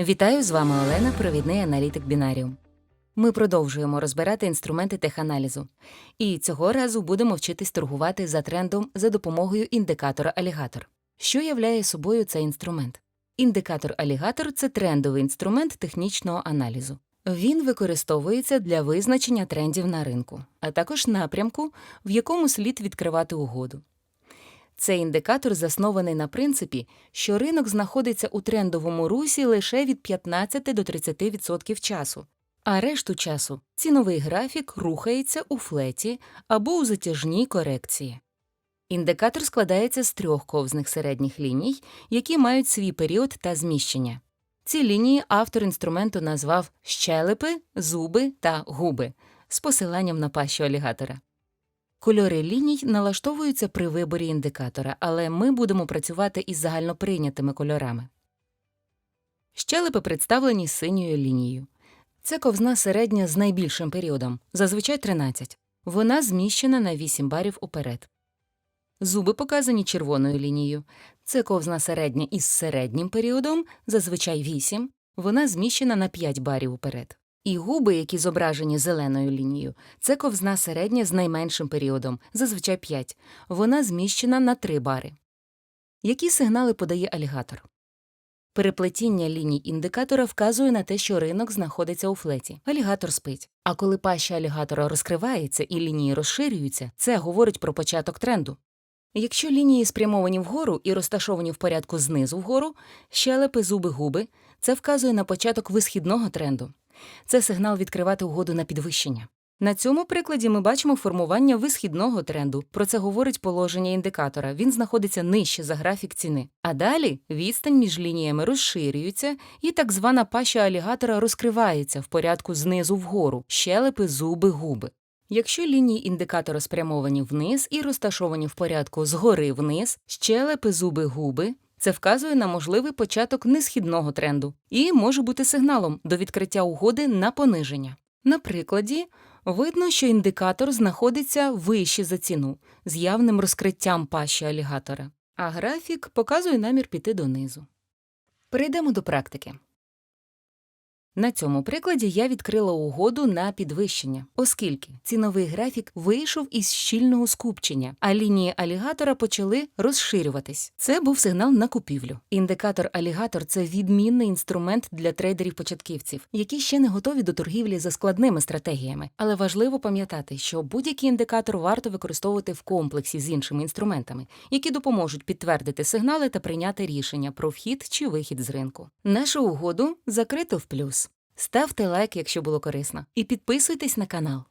Вітаю з вами Олена, провідний аналітик Бінаріум. Ми продовжуємо розбирати інструменти теханалізу. І цього разу будемо вчитись торгувати за трендом за допомогою індикатора алігатор. Що являє собою цей інструмент? Індикатор алігатор це трендовий інструмент технічного аналізу. Він використовується для визначення трендів на ринку, а також напрямку, в якому слід відкривати угоду. Цей індикатор заснований на принципі, що ринок знаходиться у трендовому русі лише від 15 до 30% часу, а решту часу ціновий графік рухається у флеті або у затяжній корекції. Індикатор складається з трьох ковзних середніх ліній, які мають свій період та зміщення. Ці лінії автор інструменту назвав щелепи, зуби та губи з посиланням на пащу алігатора. Кольори ліній налаштовуються при виборі індикатора, але ми будемо працювати із загальноприйнятими кольорами. Щелепи представлені синьою лінією. Це ковзна середня з найбільшим періодом, зазвичай 13. Вона зміщена на 8 барів уперед. Зуби показані червоною лінією. Це ковзна середня із середнім періодом, зазвичай 8. Вона зміщена на 5 барів уперед. І губи, які зображені зеленою лінією, це ковзна середня з найменшим періодом, зазвичай 5. Вона зміщена на 3 бари. Які сигнали подає алігатор? Переплетіння ліній індикатора вказує на те, що ринок знаходиться у флеті. Алігатор спить. А коли паща алігатора розкривається і лінії розширюються, це говорить про початок тренду. Якщо лінії спрямовані вгору і розташовані в порядку знизу вгору, щелепи, зуби, губи, це вказує на початок висхідного тренду. Це сигнал відкривати угоду на підвищення. На цьому прикладі ми бачимо формування висхідного тренду. Про це говорить положення індикатора. Він знаходиться нижче за графік ціни. А далі відстань між лініями розширюється, і так звана паща алігатора розкривається в порядку знизу вгору, щелепи, зуби, губи. Якщо лінії індикатора спрямовані вниз і розташовані в порядку згори вниз, щелепи, зуби, губи, це вказує на можливий початок несхідного тренду і може бути сигналом до відкриття угоди на пониження. На прикладі видно, що індикатор знаходиться вище за ціну з явним розкриттям пащі алігатора, а графік показує намір піти донизу. Перейдемо до практики. На цьому прикладі я відкрила угоду на підвищення, оскільки ціновий графік вийшов із щільного скупчення, а лінії алігатора почали розширюватись. Це був сигнал на купівлю. Індикатор алігатор це відмінний інструмент для трейдерів-початківців, які ще не готові до торгівлі за складними стратегіями. Але важливо пам'ятати, що будь-який індикатор варто використовувати в комплексі з іншими інструментами, які допоможуть підтвердити сигнали та прийняти рішення про вхід чи вихід з ринку. Нашу угоду закрито в плюс. Ставте лайк, якщо було корисно, і підписуйтесь на канал.